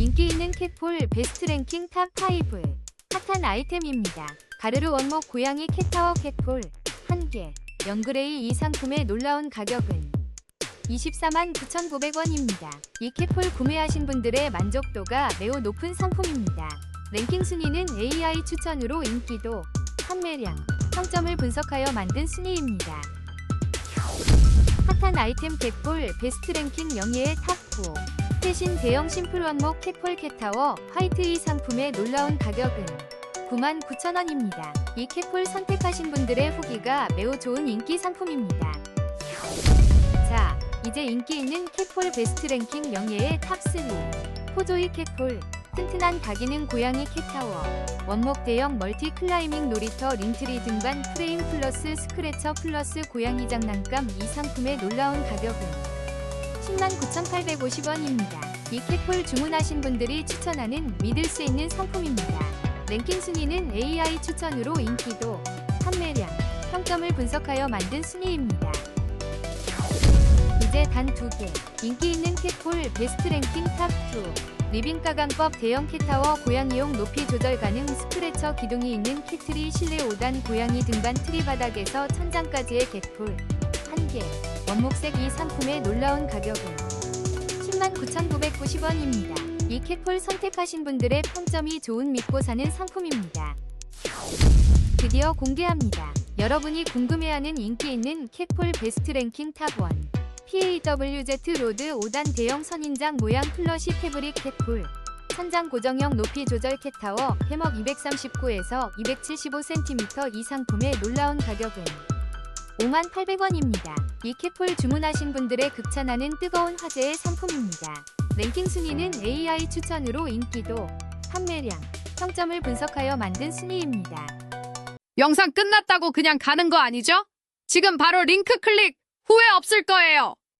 인기 있는 캣폴 베스트 랭킹 탑5 핫한 아이템입니다. 가르르 원목 고양이 캣타워 캣폴 1개 연그레이 이 상품의 놀라운 가격은 24만 9,900원입니다. 이 캣폴 구매하신 분들의 만족도가 매우 높은 상품입니다. 랭킹 순위는 AI 추천으로 인기도, 판매량, 평점을 분석하여 만든 순위입니다. 핫한 아이템 캣폴 베스트 랭킹 영예의 탑9 최신 대형 심플 원목 캣폴 캣타워 화이트 이 상품의 놀라운 가격은 99,000원입니다. 이 캣폴 선택하신 분들의 후기가 매우 좋은 인기 상품입니다. 자, 이제 인기 있는 캣폴 베스트 랭킹 영예의 탑3 포조이 캣폴 튼튼한 다기능 고양이 캣타워 원목 대형 멀티 클라이밍 놀이터 링트리 등반 프레임 플러스 스크래처 플러스 고양이 장난감 이 상품의 놀라운 가격은 109,850원입니다. 이 캣폴 주문하신 분들이 추천하는 믿을 수 있는 상품입니다. 랭킹 순위는 AI 추천으로 인기도, 판매량, 평점을 분석하여 만든 순위입니다. 이제 단 두 개. 인기 있는 캣폴 베스트 랭킹 탑2. 리빙 가강법 대형 캣타워 고양이용 높이 조절 가능 스크래처 기둥이 있는 캣트리 실내 5단 고양이 등반 트리 바닥에서 천장까지의 캣폴. 1개. 원목색 이 상품의 놀라운 가격은 109,990원입니다. 이 캣폴 선택하신 분들의 평점이 좋은 믿고 사는 상품입니다. 드디어 공개합니다. 여러분이 궁금해하는 인기 있는 캣폴 베스트 랭킹 탑1 PAWZ 로드 5단 대형 선인장 모양 플러시 패브릭 캣폴 천장 고정형 높이 조절 캣타워 해먹 239에서 275cm 이 상품의 놀라운 가격은 58,800원입니다. 이 캣폴 주문하신 분들의 극찬하는 뜨거운 화제의 상품입니다. 랭킹 순위는 AI 추천으로 인기도, 판매량, 평점을 분석하여 만든 순위입니다. 영상 끝났다고 그냥 가는 거 아니죠? 지금 바로 링크 클릭! 후회 없을 거예요.